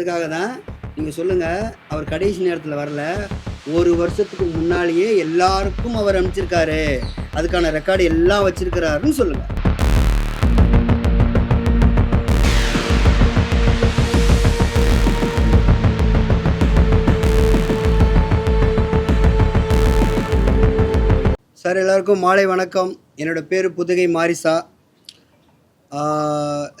அதுக்காக தான் நீங்கள் சொல்லுங்கள் அவர் கடைசி நேரத்தில் வரல. ஒரு வருஷத்துக்கு முன்னாலேயே எல்லாருக்கும் அவர் அனுப்பிச்சிருக்காரு. அதுக்கான ரெக்கார்டு எல்லாம் வச்சிருக்கிறாருன்னு சொல்லுங்கள் சார் எல்லாருக்கும் மாலை வணக்கம். என்னோட பேர் புதுகை மாரிசா.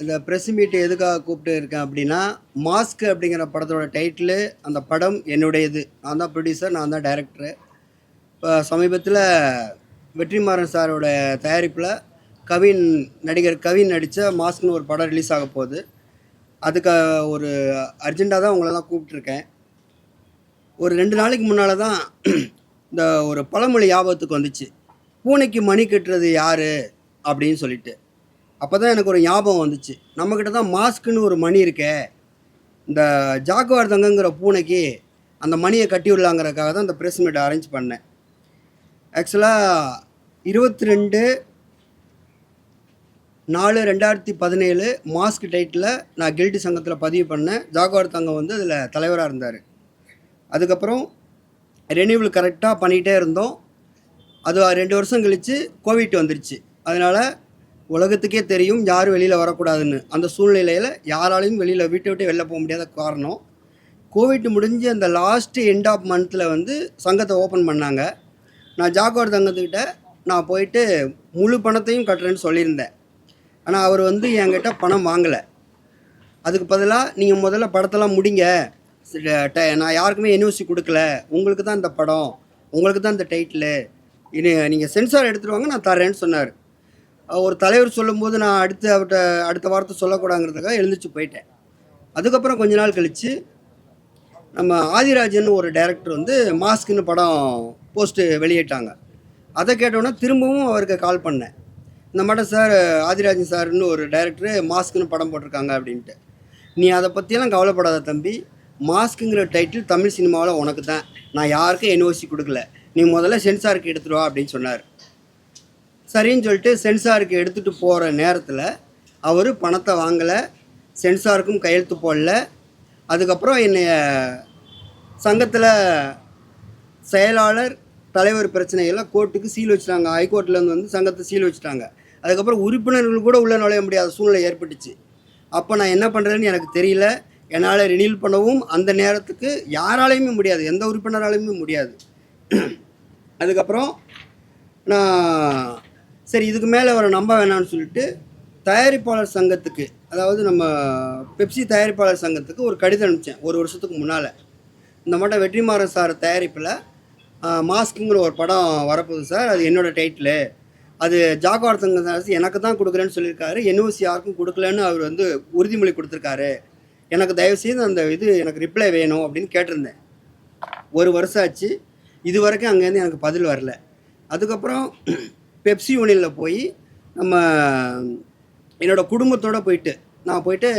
இந்த ப்ரெஸ் மீட் எதுக்காக கூப்பிட்டு இருக்கேன் அப்படின்னா மாஸ்க் அப்படிங்கிற படத்தோட டைட்டிலு அந்த படம் என்னுடையது. நான் தான் ப்ரொடியூசர் நான் தான் டைரக்டரு இப்போ சமீபத்தில் வெற்றிமாறன் சாரோட தயாரிப்பில் கவின் நடிகர் கவின் நடித்த மாஸ்க்னு ஒரு படம் ரிலீஸ் ஆக போகுது. அதுக்கு ஒரு அர்ஜெண்ட்டாக தான் உங்களெல்லாம் கூப்பிட்ருக்கேன் ஒரு ரெண்டு நாளைக்கு முன்னால் தான் இந்த ஒரு பழமொழி ஞாபகத்துக்கு வந்துச்சு. பூனைக்கு மணி கட்டுறது யார்? அப்படின்னு சொல்லிட்டு. அப்போ தான் எனக்கு ஒரு ஞாபகம் வந்துச்சு. நம்மக்கிட்ட தான் மாஸ்க்குன்னு ஒரு மணி இருக்கே. இந்த ஜாக்குவார் தங்கங்கிற பூனைக்கு அந்த மணியை கட்டி விடலாங்கிறதுக்காக தான் இந்த ப்ரெஸ் மீட் அரேஞ்ச் பண்ணேன். ஆக்சுவலாக இருபத்தி ரெண்டு நாலு ரெண்டாயிரத்தி பதினேழு மாஸ்க் டைட்டில் நான் கில்டி சங்கத்தில் பதிவு பண்ணேன். ஜாகுவார் தங்கம் வந்து அதில் தலைவராக இருந்தார். அதுக்கப்புறம் ரெனியூவல் கரெக்டாக பண்ணிகிட்டே இருந்தோம். அது ரெண்டு வருஷம் கழித்து கோவிட் வந்துருச்சு. அதனால் உலகத்துக்கே தெரியும் யாரும் வெளியில் வரக்கூடாதுன்னு. அந்த சூழ்நிலையில் யாராலையும் வெளியில் வீட்டை விட்டு வெளில போக முடியாத காரணம். கோவிட் முடிஞ்சு அந்த லாஸ்ட்டு எண்ட் ஆஃப் மந்த்தில் வந்து சங்கத்தை ஓப்பன் பண்ணாங்க. நான் ஜாகுவார் தங்கத்துக்கிட்ட நான் போயிட்டு முழு பணத்தையும் கட்டுறேன்னு சொல்லியிருந்தேன். ஆனால் அவர் வந்து என்கிட்ட பணம் வாங்கலை. அதுக்கு பதிலாக நீங்கள் முதல்ல படத்தெல்லாம் முடிங்க. நான் யாருக்குமே என்ஓசி கொடுக்கல. உங்களுக்கு தான் இந்த படம். உங்களுக்கு தான் இந்த டைட்டிலு இனி நீங்கள் சென்சார் எடுத்துகிட்டு வாங்க நான் தரேன்னு சொன்னார். ஒரு தலைவர் சொல்லும்போது நான் அடுத்து அவர்கிட்ட அடுத்த வார்த்தை சொல்லக்கூடாங்கிறதுக்காக எழுந்திரிச்சு போயிட்டேன். அதுக்கப்புறம் கொஞ்ச நாள் கழித்து நம்ம ஆதிராஜன் ஒரு டைரக்டர் வந்து மாஸ்க்னு படம் போஸ்ட்டு வெளியிட்டாங்க. அதை கேட்டோன்னே திரும்பவும் அவருக்கு கால் பண்ணேன். இந்த மாட்டம் சார் ஆதிராஜன் சார்னு ஒரு டைரக்டர் மாஸ்க்னு படம் போட்டிருக்காங்க அப்படின்ட்டு. நீ அதை பற்றியெல்லாம் கவலைப்படாத தம்பி. மாஸ்க்குங்கிற டைட்டில் தமிழ் சினிமாவில் உனக்கு தான் நான் யாருக்கும் என்ஓசி கொடுக்கல. நீ முதல்ல சென்சாருக்கு எடுத்துருவா அப்படின்னு சொன்னார். சரின்னு சொல்லிட்டு சென்சாருக்கு எடுத்துகிட்டு போகிற நேரத்தில் அவர் பணத்தை வாங்கலை சென்சாருக்கும் கையெழுத்து போடல. அதுக்கப்புறம் என்னைய சங்கத்தில் செயலாளர் தலைவர் பிரச்சனைகள்லாம் கோர்ட்டுக்கு சீல் வச்சுட்டாங்க. ஹைகோர்ட்லேருந்து வந்து சங்கத்தை சீல் வச்சுட்டாங்க. அதுக்கப்புறம் உறுப்பினர்கள் கூட உள்ளே நுழைய முடியாத சூழ்நிலை ஏற்பட்டுச்சு. அப்போ நான் என்ன பண்ணுறேன்னு எனக்கு தெரியல. என்னால் ரினியூல் பண்ணவும் அந்த நேரத்துக்கு யாராலையுமே முடியாது. எந்த உறுப்பினராலையுமே முடியாது. அதுக்கப்புறம் நான் சரி இதுக்கு மேலே அவரை நம்ப வேணாம்னு சொல்லிட்டு தயாரிப்பாளர் சங்கத்துக்கு அதாவது நம்ம பெப்சி தயாரிப்பாளர் சங்கத்துக்கு ஒரு கடிதம் அனுப்பிச்சேன் ஒரு வருஷத்துக்கு முன்னால். இந்த மாட்டம் வெற்றிமாறன் சார் தயாரிப்பில் மாஸ்க்குங்கிற ஒரு படம் வரப்போகுது சார். அது என்னோடய டைட்டிலு. அது ஜாகுவார் சங்கம் அரசு எனக்கு தான் கொடுக்குறேன்னு சொல்லியிருக்காரு. என்ஓசி யாருக்கும் கொடுக்கலன்னு அவர் வந்து உறுதிமொழி கொடுத்துருக்காரு. எனக்கு தயவுசெய்து அந்த இது எனக்கு ரிப்ளை வேணும் அப்படின்னு கேட்டிருந்தேன். ஒரு வருஷம் ஆச்சு. இது வரைக்கும் அங்கேருந்து எனக்கு பதில் வரல. அதுக்கப்புறம் பெப்சி யூனியனில் போய் நம்ம என்னோட குடும்பத்தோடு போயிட்டு நான் போயிட்டு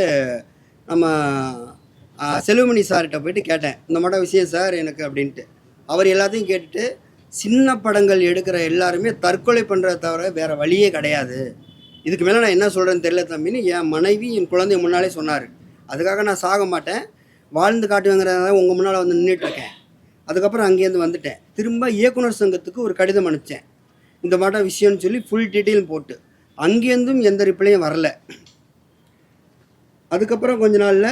நம்ம செல்வமணி சார்கிட்ட போயிட்டு கேட்டேன் இந்த மாதிரி விஷயம் சார் எனக்கு அப்படின்ட்டு. அவர் எல்லாத்தையும் கேட்டுட்டு சின்ன படங்கள் எடுக்கிற எல்லாருமே தற்கொலை பண்ணுறத தவிர வேறு வழியே கிடையாது. இதுக்கு மேலே நான் என்ன சொல்கிறேன்னு தெரியல தம்பின்னு என் மனைவி என் குழந்தை முன்னாலே சொன்னார். அதுக்காக நான் சாக மாட்டேன். வாழ்ந்து காட்டுவேங்கிறத உங்கள் முன்னால் வந்து நின்றுட்டுருக்கேன் அதுக்கப்புறம் அங்கேருந்து வந்துட்டேன். திரும்ப இயக்குனர் சங்கத்துக்கு ஒரு கடிதம் அனுப்பிச்சேன். இந்த மாட்டம் விஷயம்னு சொல்லி ஃபுல் டீட்டெயில் போட்டு. அங்கேருந்தும் எந்த ரிப்ளையும் வரல. அதுக்கப்புறம் கொஞ்ச நாளில்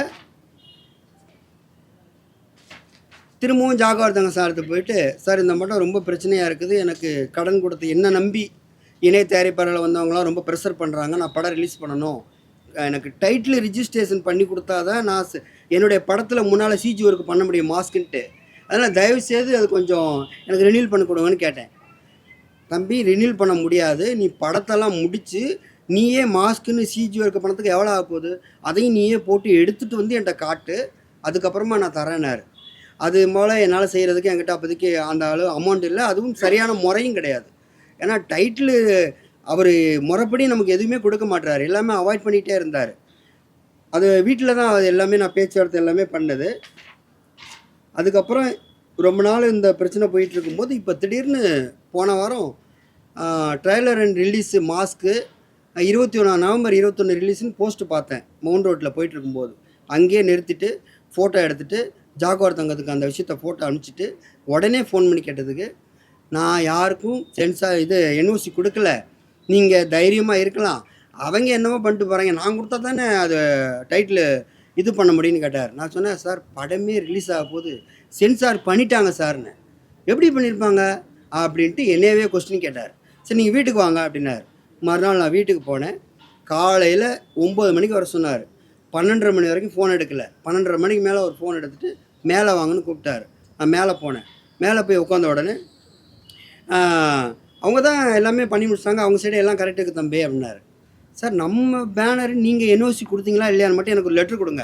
திரும்பவும் ஜாகவர்தங்க சார்கிட்ட போயிட்டு சார் இந்த மட்டும் ரொம்ப பிரச்சனையாக இருக்குது. எனக்கு கடன் கொடுத்து என்ன நம்பி இணைய தயாரிப்பாளர்கள் வந்தவங்களாம் ரொம்ப ப்ரெஷர் பண்ணுறாங்க நான் படம் ரிலீஸ் பண்ணணும். எனக்கு டைட்டில் ரிஜிஸ்ட்ரேஷன் பண்ணி கொடுத்தா தான் நான் என்னுடைய படத்தில் முன்னால் சிஜி ஒர்க் பண்ண முடியும் மாஸ்க்குன்ட்டு அதனால் தயவு செய்து அது கொஞ்சம் எனக்கு ரினியூல் பண்ணி கொடுங்கன்னு கேட்டேன். தம்பி ரினியூல் பண்ண முடியாது. நீ படத்தெல்லாம் முடித்து நீயே மாஸ்க்குன்னு சிஜி ஒர்க்கு பணத்துக்கு எவ்வளோ ஆக போகுது? அதையும் நீயே போட்டு எடுத்துகிட்டு வந்து என்கிட்ட காட்டு. அதுக்கப்புறமா நான் தரேனார் அது போல் என்னால் செய்கிறதுக்கு என்கிட்ட அப்போதைக்கு அந்த அளவு அமௌண்ட் இல்லை. அதுவும் சரியான முறையும் கிடையாது. ஏன்னா டைட்டிலு அவர் முறைப்படி நமக்கு எதுவுமே கொடுக்க மாட்டார் எல்லாமே அவாய்ட் பண்ணிகிட்டே இருந்தார். அது வீட்டில் தான் அது எல்லாமே நான் பேச்சுவார்த்தை எல்லாமே பண்ணது. அதுக்கப்புறம் ரொம்ப நாள் இந்த பிரச்சனை போயிட்டு இருக்கும்போது இப்போ திடீர்னு போன வாரம் ட்ரைலர் அண்ட் ரிலீஸு மாஸ்க்கு இருபத்தி ஒன்றா நவம்பர் இருபத்தொன்று ரிலீஸ்னு போஸ்ட்டு பார்த்தேன். மவுண்ட் ரோட்டில் போயிட்டு இருக்கும்போது. அங்கேயே நிறுத்திட்டு ஃபோட்டோ எடுத்துகிட்டு ஜாகுவார் தங்கத்துக்கு அந்த விஷயத்த ஃபோட்டோ அனுப்பிச்சிட்டு உடனே ஃபோன் பண்ணி கேட்டதுக்கு நான் யாருக்கும் சென்சார் இது என்ஓசி கொடுக்கல. நீங்கள் தைரியமாக இருக்கலாம். அவங்க என்னவோ பண்ணிட்டு போகிறாங்க நான் கொடுத்தா தானே அது டைட்டில் இது பண்ண முடியும்னு கேட்டார். நான் சொன்னேன் சார் படமே ரிலீஸ் ஆக போகுது. சென்சார் பண்ணிட்டாங்க சார்னு. எப்படி பண்ணியிருப்பாங்க அப்படின்ட்டு என்னையவே கொஸ்டின் கேட்டார். சரி நீங்கள் வீட்டுக்கு வாங்க அப்படின்னார். மறுநாள் நான் வீட்டுக்கு போனேன். காலையில் ஒம்பது மணிக்கு வர சொன்னார். பன்னெண்டரை மணி வரைக்கும் ஃபோன் எடுக்கல. பன்னெண்டரை மணிக்கு மேலே ஒரு ஃபோன் எடுத்துகிட்டு மேலே வாங்கன்னு கூப்பிட்டாரு. நான் மேலே போனேன். மேலே போய் உட்காந்த உடனே அவங்க தான் எல்லாமே பண்ணி முடிச்சிட்டாங்க. அவங்க சைடு எல்லாம் கரெக்டாக இருக்குது தம்பி அப்படின்னாரு. சார் நம்ம பேனர் நீங்கள் என்ஓசி கொடுத்தீங்களா இல்லையான்னு மட்டும் எனக்கு ஒரு லெட்ரு கொடுங்க.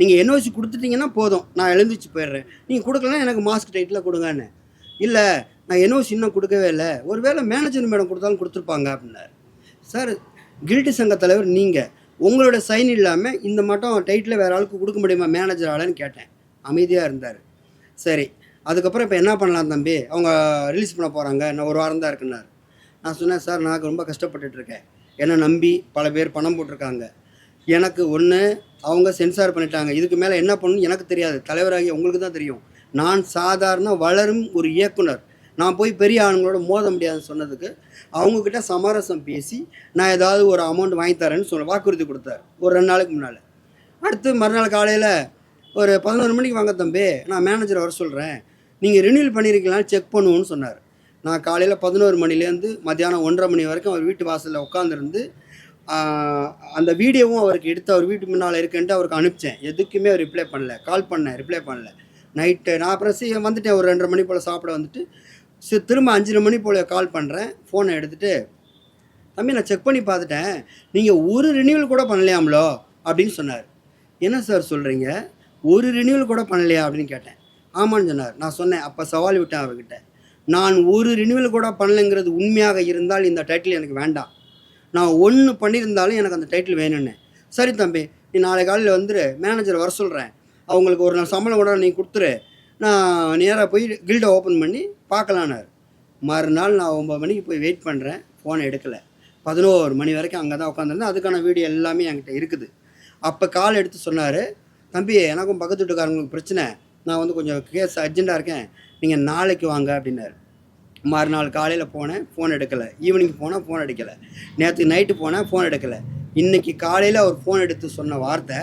நீங்கள் என்ஓசி கொடுத்துட்டீங்கன்னா போதும். நான் எழுந்திரிச்சு போயிடுறேன். நீங்கள் கொடுக்கலன்னா எனக்கு மாஸ்க் டைட்டில் கொடுங்கன்னு. இல்லை நான் என்ஓசி இன்னும் கொடுக்கவே இல்லை. ஒருவேளை மேனேஜர் மேடம் கொடுத்தாலும் கொடுத்துருப்பாங்க அப்படின்னாரு. சார் கில்டி சங்க தலைவர் நீங்கள் உங்களோட சைன் இல்லாமல் இந்த மட்டும் டைட்டில் வேறு ஆளுக்கு கொடுக்க முடியுமா? மேனேஜர் ஆளுன்னு கேட்டேன். அமைதியாக இருந்தார். சரி அதுக்கப்புறம் இப்போ என்ன பண்ணலாம் தம்பி? அவங்க ரிலீஸ் பண்ண போகிறாங்க நான் ஒரு வாரம் தான் இருக்குன்னார். நான் சொன்னேன் சார் நான் ரொம்ப கஷ்டப்பட்டுட்டு இருக்கேன். என்னை நம்பி பல பேர் பணம் போட்டிருக்காங்க. எனக்கு ஒன்று அவங்க சென்சார் பண்ணிட்டாங்க. இதுக்கு மேலே என்ன பண்ணணும் எனக்கு தெரியாது. தலைவராகி உங்களுக்கு தான் தெரியும். நான் சாதாரண வளரும் ஒரு இயக்குனர். நான் போய் பெரிய ஆளுங்களோட மோத முடியாதுன்னு சொன்னதுக்கு அவங்கக்கிட்ட சமரசம் பேசி நான் ஏதாவது ஒரு அமௌண்ட் வாங்கி தரேன்னு சொன்ன வாக்குறுதி கொடுத்தாரு. ஒரு ரெண்டு நாளைக்கு முன்னால். அடுத்து மறுநாள் காலையில் ஒரு பதினோரு மணிக்கு வாங்க தம்பி நான் மேனேஜரை வர சொல்கிறேன் நீங்கள் ரினியூல் பண்ணியிருக்கீங்களான்னு செக் பண்ணுவோன்னு சொன்னார். நான் காலையில் பதினோரு மணிலேருந்து மத்தியானம் ஒன்றரை மணி வரைக்கும் அவர் வீட்டு வாசலில் உட்காந்துருந்து அந்த வீடியோவும் அவருக்கு எடுத்து அவர் வீட்டு முன்னால் இருக்குன்ட்டு அவருக்கு அனுப்பிச்சேன். எதுக்குமே அவர் ரிப்ளை பண்ணல. கால் பண்ணேன் ரிப்ளை பண்ணல. நைட்டு நான் அப்புறம் சீ வந்துட்டேன். ஒரு ரெண்டரை மணி போல் சாப்பிட வந்துட்டு சரி திரும்ப அஞ்சரை மணி போல் கால் பண்ணுறேன் ஃபோனை எடுத்துகிட்டு தம்பி நான் செக் பண்ணி பார்த்துட்டேன். நீங்கள் ஒரு ரினியூவல் கூட பண்ணலையாம்லோ? அப்படின்னு சொன்னார். என்ன சார் சொல்கிறீங்க ஒரு ரினியூவல் கூட பண்ணலையா? அப்படின்னு கேட்டேன். ஆமான்னு சொன்னார். நான் சொன்னேன். அப்போ சவால் விட்டேன் அவர்கிட்ட. நான் ஒரு ரினியூவல் கூட பண்ணலைங்கிறது உண்மையாக இருந்தால் இந்த டைட்டில் எனக்கு வேண்டாம். நான் ஒன்று பண்ணியிருந்தாலும் எனக்கு அந்த டைட்டில் வேணும்னு. சரி தம்பி நீ நாளை காலையில் வந்துரு. மேனேஜர் வர சொல்கிறேன் அவங்களுக்கு ஒரு நாள் சம்பளம் கூட நீ கொடுத்துரு. நான் நேராக போய் கில்டை ஓப்பன் பண்ணி பார்க்கலான்னாரு மறுநாள் நான் ஒம்பது மணிக்கு போய் வெயிட் பண்ணுறேன் ஃபோனை எடுக்கலை. பதினோரு மணி வரைக்கும் அங்கே தான் உட்காந்துருந்தேன் அதுக்கான வீடியோ எல்லாமே என்கிட்ட இருக்குது. அப்போ கால் எடுத்து சொன்னார் தம்பி எனக்கும் பக்கத்து வீட்டுக்காரங்களுக்கு பிரச்சனை. நான் வந்து கொஞ்சம் கேஸ் அர்ஜெண்ட்டாக இருக்கேன். நீங்கள் நாளைக்கு வாங்க அப்படின்னாரு. மறுநாள் காலையில் போனேன் ஃபோன் எடுக்கலை. ஈவினிங் போனால் ஃபோன் எடுக்கலை. நேற்று நைட்டு போனேன் ஃபோன் எடுக்கலை. இன்றைக்கி காலையில் அவர் ஃபோன் எடுத்து சொன்ன வார்த்தை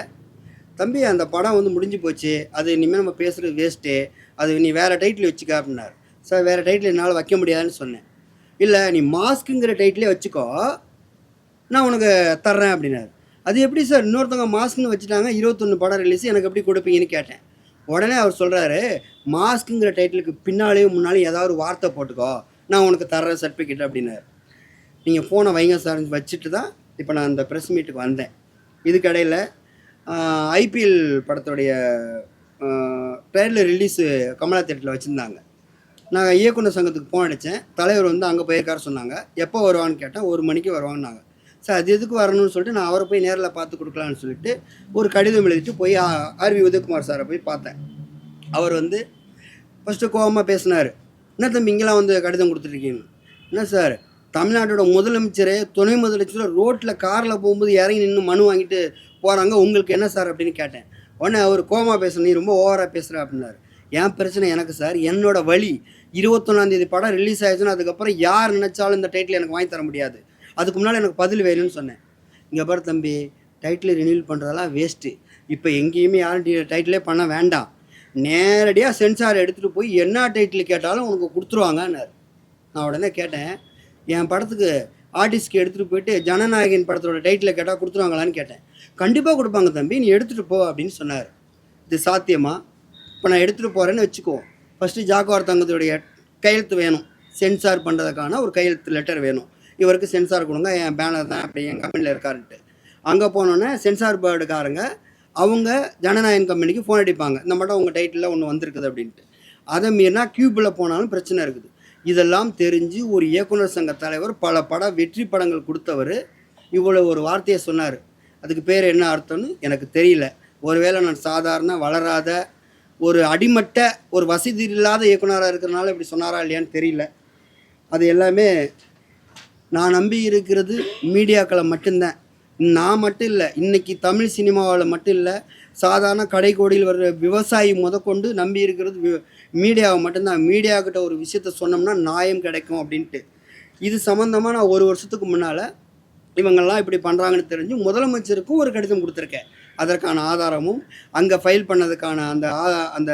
தம்பி அந்த படம் வந்து முடிஞ்சு போச்சு. அது இனிமேல் நம்ம பேசுகிறது வேஸ்ட்டு அது நீ வேறு டைட்டில் வச்சுக்க அப்படின்னாரு. சார் வேறு டைட்டில் என்னால் வைக்க முடியாதுன்னு சொன்னேன். இல்லை நீ மாஸ்க்குங்கிற டைட்டிலே வச்சுக்கோ. நான் உனக்கு தர்றேன் அப்படின்னாரு. அது எப்படி சார்? இன்னொருத்தவங்க மாஸ்க்னு வச்சுட்டாங்க. இருபத்தொன்று படம் ரிலீஸ் எனக்கு எப்படி கொடுப்பீங்கன்னு கேட்டேன். உடனே அவர் சொல்கிறாரு மாஸ்க்குங்கிற டைட்டிலுக்கு பின்னாலேயும் முன்னாலேயும் ஏதாவது ஒரு வார்த்தை போட்டுக்கோ. நான் உனக்கு தர்றேன் சர்டிஃபிகேட் அப்படின்னாரு. நீங்கள் ஃபோனை வைங்க சார். வச்சுட்டு தான் இப்போ நான் அந்த ப்ரெஸ் மீட்டுக்கு வந்தேன். இதுக்கடையில் ஐபிஎல் படத்துடைய ட்ரெயிலர் ரிலீஸு கமலா தேட்டரில் வச்சுருந்தாங்க. நாங்கள் இயக்குனர் சங்கத்துக்கு ஃபோன் அடித்தேன் தலைவர் வந்து அங்கே போயிருக்காரு சொன்னாங்க. எப்போ வருவான்னு கேட்டேன். ஒரு மணிக்கு வருவாங்கன்னாங்க சார் அது எதுக்கு வரணும்னு சொல்லிட்டு நான் அவரை போய் நேரில் பார்த்து கொடுக்கலான்னு சொல்லிட்டு ஒரு கடிதம் எழுதிட்டு போய் ஆர்வி உதயகுமார் சாரை போய் பார்த்தேன். அவர் வந்து ஃபஸ்ட்டு கோபமாக பேசினார். என்ன தம்பி இங்கெல்லாம் வந்து கடிதம் கொடுத்துருக்கீங்கன்னு என்ன சார் தமிழ்நாட்டோட முதலமைச்சரே துணை முதலமைச்சர் ரோட்டில் காரில் போகும்போது இறங்கி நின்று மனு வாங்கிட்டு போகிறாங்க உங்களுக்கு என்ன சார்? அப்படின்னு கேட்டேன். உடனே அவர் கோமா பேசுன நீ ரொம்ப ஓவராக பேசுகிற அப்படின்னாரு. என் பிரச்சனை எனக்கு சார் என்னோட வழி. இருபத்தொன்னாந்தேதி படம் ரிலீஸ் ஆயிடுச்சுன்னா அதுக்கப்புறம் யார் நினச்சாலும் இந்த டைட்டில் எனக்கு வாங்கி தர முடியாது. அதுக்கு முன்னால் எனக்கு பதில் வேணும்னு சொன்னேன். இங்கே பாரு தம்பி டைட்டில் ரினியூல் பண்ணுறதெல்லாம் வேஸ்ட்டு இப்போ எங்கேயுமே யாரும் டைட்டிலே பண்ண வேண்டாம். நேரடியாக சென்சார் எடுத்துகிட்டு போய் என்ன டைட்டில் கேட்டாலும் உனக்கு கொடுத்துருவாங்கன்னாரு. நான் உடனே கேட்டேன் என் படத்துக்கு ஆர்டிஸ்ட்க்கு எடுத்துகிட்டு போயிட்டு ஜனநாயகன் படத்தோட டைட்டில் கேட்டால் கொடுத்துருவாங்களான்னு கேட்டேன். கண்டிப்பாக கொடுப்பாங்க தம்பி நீ எடுத்துகிட்டு போ அப்படின்னு சொன்னார். இது சாத்தியமா? இப்போ நான் எடுத்துகிட்டு போகிறேன்னு வச்சுக்கோ. ஃபஸ்ட்டு ஜாக்குவார் தங்கத்துடைய கையெழுத்து வேணும். சென்சார் பண்ணுறதுக்கான ஒரு கையெழுத்து லெட்டர் வேணும். இவருக்கு சென்சார் கொடுங்க என் பேனர் தான் அப்படி என் கம்பெனியில் இருக்காருன்ட்டு. அங்கே போனோன்னே சென்சார் பேர்டுக்காரங்க அவங்க ஜனநாயகன் கம்பெனிக்கு ஃபோன் அடிப்பாங்க. இந்த மட்டும் உங்கள் டைட்டிலில் ஒன்று வந்திருக்குது அப்படின்ட்டு. அதை மீறினா கியூபில் போனாலும் பிரச்சனை இருக்குது. இதெல்லாம் தெரிஞ்சு ஒரு இயக்குனர் சங்க தலைவர் பல பட வெற்றி படங்கள் கொடுத்தவர் இவ்வளோ ஒரு வார்த்தையை சொன்னார். அதுக்கு பேர் என்ன அர்த்தம்னு எனக்கு தெரியல. ஒருவேளை நான் சாதாரண வளராத ஒரு அடிமட்ட ஒரு வசதி இல்லாத இயக்குனராக இருக்கிறனால இப்படி சொன்னாரா இல்லையான்னு தெரியல. அது எல்லாமே நான் நம்பி இருக்கிறது மீடியாக்களை மட்டும்தான். நான் மட்டும் இல்லை இன்னைக்கு தமிழ் சினிமாவில் மட்டும் இல்லை சாதாரண கடைக்கோடியில் வர்ற விவசாயி முதற்கொண்டு நம்பி இருக்கிறது வி- மீடியாவை மட்டும்தான். மீடியாக்கிட்ட ஒரு விஷயத்த சொன்னோம்னா நியாயம் கிடைக்கும் அப்படின்ட்டு. இது சம்மந்தமாக நான் ஒரு வருஷத்துக்கு முன்னால் இவங்கெல்லாம் இப்படி பண்ணுறாங்கன்னு தெரிஞ்சு முதலமைச்சருக்கும் ஒரு கடிதம் கொடுத்துருக்கேன். அதற்கான ஆதாரமும் அங்கே ஃபைல் பண்ணதுக்கான அந்த அந்த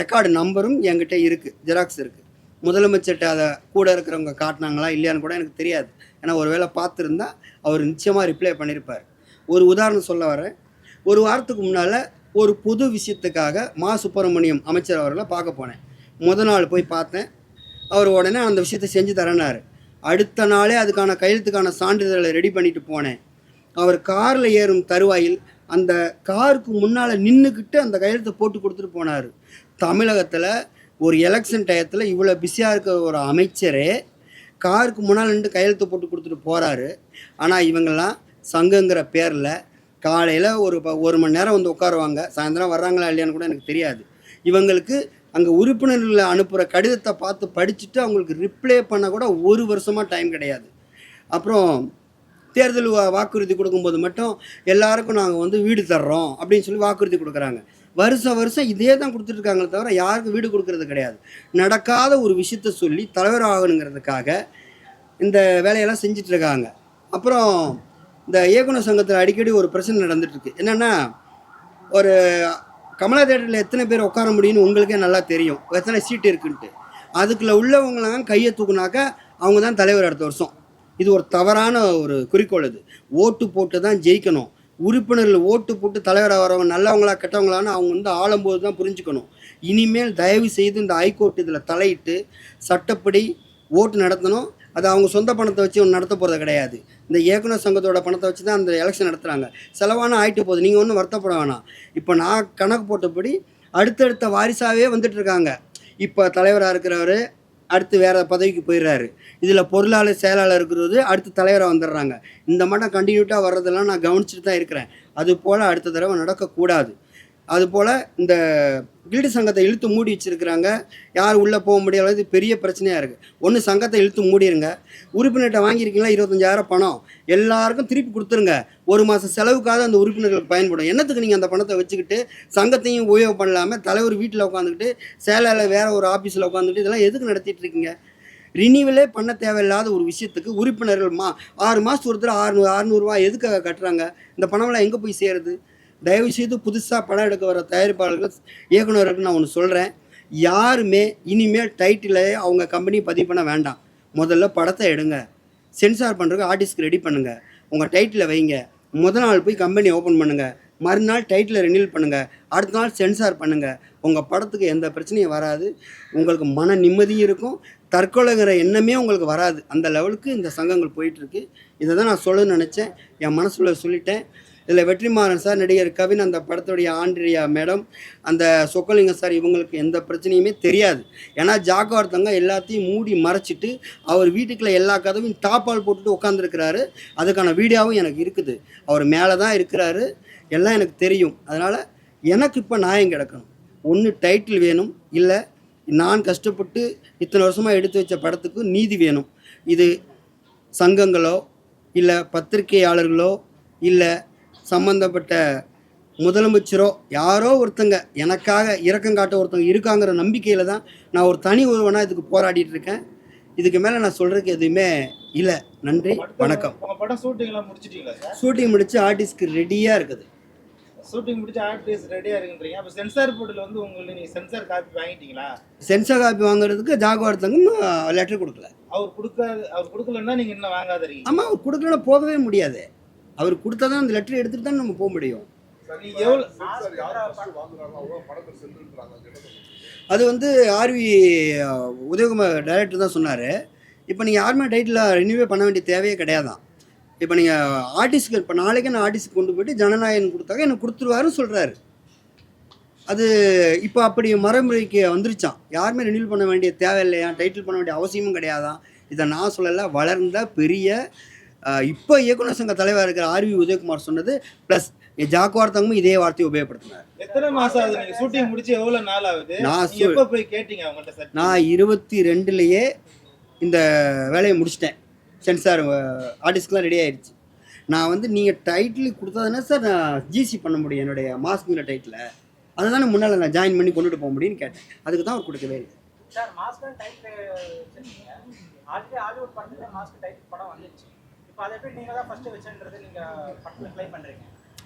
ரெக்கார்டு நம்பரும் என்கிட்ட இருக்குது ஜெராக்ஸ் இருக்குது முதலமைச்சர்கிட்ட அதை கூட இருக்கிறவங்க காட்டினாங்களா இல்லையான்னு கூட எனக்கு தெரியாது. ஏன்னா ஒரு வேளை பார்த்துருந்தா அவர் நிச்சயமாக ரிப்ளை பண்ணியிருப்பார் ஒரு உதாரணம் சொல்ல வரேன். ஒரு வாரத்துக்கு முன்னால் ஒரு பொது விஷயத்துக்காக மா. சுப்பிரமணியம் அமைச்சர் அவர்களை பார்க்க போனேன். முத நாள் போய் பார்த்தேன். அவர் உடனே அந்த விஷயத்தை செஞ்சு தரேன்னாரு. அடுத்த நாளே அதுக்கான கையெழுத்துக்கான சான்றிதழை ரெடி பண்ணிட்டு போனேன். அவர் காரில் ஏறும் தருவாயில் அந்த காருக்கு முன்னால் நின்றுக்கிட்டு அந்த கையெழுத்தை போட்டு கொடுத்துட்டு போனார். தமிழகத்தில் ஒரு எலெக்ஷன் டயத்தில் இவ்வளோ பிஸியாக இருக்கிற ஒரு அமைச்சரே காருக்கு முன்னால் நின்று கையெழுத்து போட்டு கொடுத்துட்டு போகிறாரு ஆனால் இவங்கெல்லாம் சங்கங்கிற பேரில் காலையில் ஒரு ப- ஒரு மணி நேரம் வந்து உட்காருவாங்க. சாயந்தரம் வர்றாங்களா இல்லையான்னு கூட எனக்கு தெரியாது. இவங்களுக்கு அங்கே உறுப்பினர்களை அனுப்புகிற கடிதத்தை பார்த்து படிச்சுட்டு அவங்களுக்கு ரிப்ளை பண்ண கூட ஒரு வருஷமாக டைம் கிடையாது. அப்புறம் தேர்தல் வா- வாக்குறுதி கொடுக்கும்போது மட்டும் எல்லாருக்கும் நாங்கள் வந்து வீடு தர்றோம் அப்படின்னு சொல்லி வாக்குறுதி கொடுக்குறாங்க. வருஷம் வருஷம் இதே தான் கொடுத்துட்ருக்காங்களே தவிர யாருக்கும் வீடு கொடுக்கறது கிடையாது. நடக்காத ஒரு விஷயத்த சொல்லி தலைவர் ஆகணுங்கிறதுக்காக இந்த வேலையெல்லாம் செஞ்சிட்ருக்காங்க. அப்புறம் இந்த இயக்குனர் சங்கத்தில் அடிக்கடி ஒரு பிரச்சனை நடந்துகிட்ருக்கு என்னென்னா ஒரு கமலா தேட்டரில் எத்தனை பேர் உட்கார முடியும்னு உங்களுக்கே நல்லா தெரியும். எத்தனை சீட் இருக்குன்ட்டு. அதுக்குள்ள உள்ளவங்களாம் கையை தூக்குனாக்க அவங்க தான் தலைவர் அடுத்த வருஷம். இது ஒரு தவறான ஒரு குறிக்கோள் இது ஓட்டு போட்டு தான் ஜெயிக்கணும். உறுப்பினர்கள் ஓட்டு போட்டு தலைவராக வரவங்க நல்லவங்களா கெட்டவங்களான்னு அவங்க வந்து ஆளும்போது தான் புரிஞ்சுக்கணும். இனிமேல் தயவு செய்து இந்த ஹைகோர்ட் இதில் தலையிட்டு சட்டப்படி ஓட்டு நடத்தணும். அது அவங்க சொந்த பணத்தை வச்சு நடத்த போகிறது கிடையாது. இந்த இயக்குனர் சங்கத்தோட பணத்தை வச்சு தான் அந்த எலெக்ஷன் நடத்துகிறாங்க செலவான ஆகிட்டு போகுது. நீங்கள் ஒன்றும் வருத்தப்பட வேணாம். இப்போ நான் கணக்கு போட்டபடி அடுத்தடுத்த வாரிசாகவே வந்துட்டுருக்காங்க இப்போ தலைவராக இருக்கிறவர் அடுத்து வேறு பதவிக்கு போயிடுறாரு. இதில் பொருளாளர் செயலாளர் இருக்கிறது அடுத்து தலைவராக வந்துடுறாங்க. இந்த மட்டும் கண்டினியூட்டாக வர்றதெல்லாம் நான் கவனிச்சுட்டு தான் இருக்கிறேன். அது போல் அடுத்த தடவை நடக்கக்கூடாது. அதுபோல் இந்த கில்டு சங்கத்தை இழுத்து மூடி வச்சிருக்கிறாங்க. யார் உள்ளே போக முடியாத இது பெரிய பிரச்சனையாக இருக்குது ஒன்று சங்கத்தை இழுத்து மூடிடுங்க உறுப்பினர்கிட்ட வாங்கியிருக்கீங்களா? இருபத்தஞ்சாயிரம் பணம். எல்லாருக்கும் திருப்பி கொடுத்துருங்க. ஒரு மாதம் செலவுக்காக அந்த உறுப்பினர்களுக்கு பயன்படும். என்னத்துக்கு நீங்கள் அந்த பணத்தை வச்சுக்கிட்டு சங்கத்தையும் உபயோகம் பண்ணலாமல் தலைவர் வீட்டில் உட்காந்துக்கிட்டு சேலையில் வேறு ஒரு ஆஃபீஸில் உட்காந்துக்கிட்டு இதெல்லாம் எதுக்கு நடத்திட்டு இருக்கீங்க? ரினியூவலே பண்ண தேவையில்லாத ஒரு விஷயத்துக்கு உறுப்பினர்கள் மா ஆறு மாதத்துக்கு ஒருத்தர் ஆறுநூறு அறுநூறுவா எதுக்காக கட்டுறாங்க? இந்த பணம்லாம் எங்கே போய் சேருது? தயவுசெய்து புதுசாக படம் எடுக்க வர தயாரிப்பாளர்கள் இயக்குனருக்கு நான் ஒன்று சொல்கிறேன் யாருமே இனிமேல் டைட்டிலை அவங்க கம்பெனி பதிவு பண்ண வேண்டாம். முதல்ல படத்தை எடுங்க. சென்சார் பண்ணுறதுக்கு ஆர்டிஸ்ட்க்கு ரெடி பண்ணுங்கள் உங்கள் டைட்டிலை வைங்க. முதல் நாள் போய் கம்பெனி ஓப்பன் பண்ணுங்கள் மறுநாள் டைட்டிலை ரினியூல் பண்ணுங்கள் அடுத்த நாள் சென்சார் பண்ணுங்கள் உங்கள் படத்துக்கு எந்த பிரச்சனையும் வராது. உங்களுக்கு மன நிம்மதியும் இருக்கும். தற்கொலைங்கிற எண்ணமே உங்களுக்கு வராது. அந்த லெவலுக்கு இந்த சங்கங்கள் போயிட்டுருக்கு இதை தான் நான் சொல்லணும்னு நினச்சேன். என் மனசுல சொல்லிட்டேன். இதில் வெற்றிமாறன் சார் நடிகர் கவின் அந்த படத்துடைய ஆண்ட்ரியா மேடம் அந்த சொக்கலிங்கம் சார் இவங்களுக்கு எந்த பிரச்சனையுமே தெரியாது. ஏன்னா ஜாக்கோ ஒருத்தவங்க எல்லாத்தையும் மூடி மறைச்சிட்டு அவர் வீட்டுக்குள்ள எல்லா கதவையும் டாப்பால் போட்டுட்டு உட்காந்துருக்கிறாரு அதுக்கான வீடியோவும் எனக்கு இருக்குது. அவர் மேலே தான் இருக்கிறாரு. எல்லாம் எனக்கு தெரியும். அதனால் எனக்கு இப்போ நியாயம் கிடக்கணும். ஒன்று டைட்டில் வேணும். இல்லை நான் கஷ்டப்பட்டு இத்தனை வருஷமாக எடுத்து வச்ச படத்துக்கு நீதி வேணும். இது சங்கங்களோ இல்லை பத்திரிகையாளர்களோ இல்லை சம்பந்தப்பட்ட முதலமைச்சரோ யாரோ ஒருத்தங்க எனக்காக இரக்கம் காட்ட ஒருத்தங்க இருக்காங்கிற நம்பிக்கையில் தான் நான் ஒரு தனி ஒருவனாக இதுக்கு போராடிட்டு இருக்கேன். இதுக்கு மேலே நான் சொல்கிறதுக்கு எதுவுமே இல்லை. நன்றி வணக்கம். ஷூட்டிங் முடிச்சு ஆர்டிஸ்ட்க்கு ரெடியாக இருக்குது. ஷூட்டிங் முடிச்சு ஆர்டிஸ்ட் ரெடியா இருக்குன்றீங்க. அப்ப சென்சார் போர்டில் வந்து உங்களுக்கு நீங்க சென்சார் காப்பி வாங்கிட்டீங்களா? சென்சார் காப்பி வாங்குறதுக்கு ஜாகுவார் தங்கம் லெட்டர் கொடுக்கல. அவர் கொடுக்காது அவர் கொடுக்கலன்னா நீங்க இன்னும் வாங்காத இருக்கீங்க ஆமாம் அவர் கொடுக்கலன்னா போகவே முடியாது. அவர் கொடுத்தா தான் அந்த லெட்டர் எடுத்துட்டு தான் நம்ம போக முடியும். அது வந்து ஆர்வி உதயகுமார் டைரக்டர் தான் சொன்னார். இப்போ நீங்கள் யாருமே டைட்டில் ரினியூவே பண்ண வேண்டிய தேவையே கிடையாதான். இப்போ நீங்கள் ஆர்டிஸ்ட்க்கு இப்போ நாளைக்கு நான் ஆர்டிஸ்ட் கொண்டு போயிட்டு ஜனநாயகன் கொடுத்தாக்க எனக்கு கொடுத்துருவாருன்னு சொல்கிறாரு அது இப்போ அப்படி மரமுறைக்கு வந்துருச்சான் யாருமே ரினியூல் பண்ண வேண்டிய தேவையில்லையா? டைட்டில் பண்ண வேண்டிய அவசியமும் கிடையாதான். இதை நான் சொல்லலை வளர்ந்த பெரிய இப்போ இயக்குனர் சங்க தலைவர் இருக்கிற ஆர்வி உதயகுமார் சொன்னது ப்ளஸ் ஜாக்குவார் தங்கமும் இதே வார்த்தையை உபயோகப்படுத்தினார். எத்தனை மாசம் ஆகுது? ஷூட்டிங் முடிச்சு எவ்வளவு நாள் ஆகுது? நான் எப்ப போய் கேட்டீங்க அவங்கள்ட்ட சார் நான் இருபத்தி ரெண்டுலேயே இந்த வேலையை முடிச்சிட்டேன். சென்சார் ஆர்டிஸ்ட்லாம் ரெடி ஆயிடுச்சு. நான் வந்து நீங்கள் டைட்டில் கொடுத்ததுனா சார் நான் ஜிசி பண்ண முடியும் என்னுடைய மாஸ்க்குங்கிற டைட்டில் அதை தானே முன்னால் நான் ஜாயின் பண்ணி கொண்டுட்டு போக முடியும்னு கேட்டேன். அதுக்கு தான் அவர் கொடுக்கவே இல்லை. சார் மாஸ்க் வச்சிருக்கீங்க. ஆல்ரெடி ஹாலிவுட் படத்துல மாஸ்க் டைப் படம் வந்துச்சு இப்போ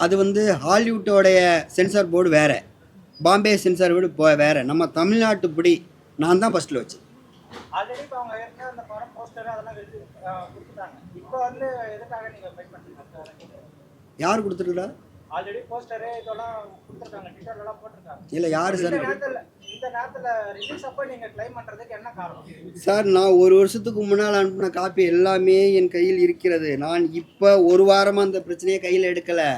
அதை வந்து ஹாலிவுட்டோடைய சென்சார் போர்டு வேறு. பாம்பே சென்சார் போர்டு இப்போ வேறு. நம்ம தமிழ்நாட்டுப்படி நான் தான் ஃபஸ்ட்டில் வச்சேன். யார் கொடுத்துருக்கா? இல்லை யார் சார்? சார் நான் ஒரு வருஷத்துக்கு முன்னால் அனுப்பின காப்பி எல்லாமே என் கையில் இருக்கிறது. நான் இப்போ ஒரு வாரமாக அந்த பிரச்சனையை கையில் எடுக்கலை.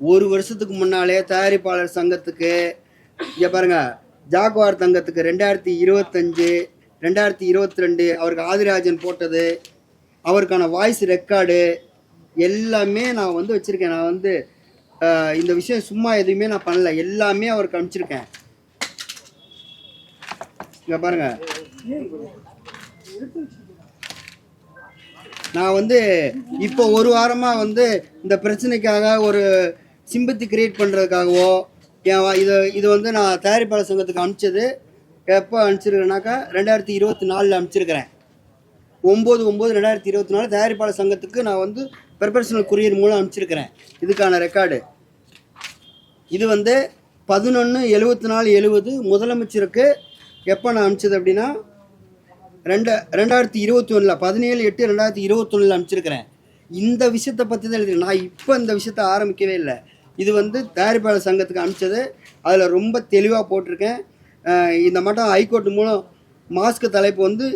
ஒரு வருஷத்துக்கு முன்னாலே தயாரிப்பாளர் சங்கத்துக்கு இங்கே பாருங்க ஜாகுவார் தங்கத்துக்கு ரெண்டாயிரத்தி இருபத்தஞ்சு ரெண்டாயிரத்தி இருபத்தி ரெண்டு அவருக்கு ஆதிராஜன் போட்டது அவருக்கான வாய்ஸ் ரெக்கார்டு எல்லாமே நான் வந்து வச்சுருக்கேன். நான் வந்து இந்த விஷயம் சும்மா எதுவுமே நான் பண்ணல. எல்லாமே அவருக்கு அனுப்பிச்சிருக்கேன். இங்கே பாருங்கள் நான் வந்து இப்போ ஒரு வாரமாக வந்து இந்த பிரச்சனைக்காக ஒரு சிம்பத்தி கிரியேட் பண்ணுறதுக்காகவோ என் வா- இது இது வந்து நான் தயாரிப்பாளர் சங்கத்துக்கு அனுப்பிச்சது. எப்போ அனுப்பிச்சிருக்கேனாக்கா ரெண்டாயிரத்தி இருபத்தி நாலில் அனுப்பிச்சிருக்கிறேன். ஒம்பது ஒம்பது ரெண்டாயிரத்தி இருபத்தி நாலு தயாரிப்பாளர் சங்கத்துக்கு நான் வந்து ப்ரொஃபஷனல் குரியர் மூலம் அனுப்பிச்சிருக்கிறேன். இதுக்கான ரெக்கார்டு இது வந்து பதினொன்று எழுபத்தி நாலு எழுபது முதலமைச்சருக்கு எப்போ நான் அனுப்பிச்சது அப்படின்னா ரெண்டு ரெண்டாயிரத்தி இருபத்தி ஒன்றில் பதினேழு எட்டு ரெண்டாயிரத்தி இருபத்தொன்னில் அனுப்பிச்சிருக்கிறேன் இந்த விஷயத்தை பற்றி தான் எழுதி நான் இப்போ இந்த விஷயத்த ஆரம்பிக்கவே இல்லை. இது வந்து தயாரிப்பாளர் சங்கத்துக்கு அனுப்பிச்சது அதில் ரொம்ப தெளிவாக போட்டிருக்கேன். இந்த மட்டும் ஹைகோர்ட் மூலம் மாஸ்க் தலைப்பு வந்து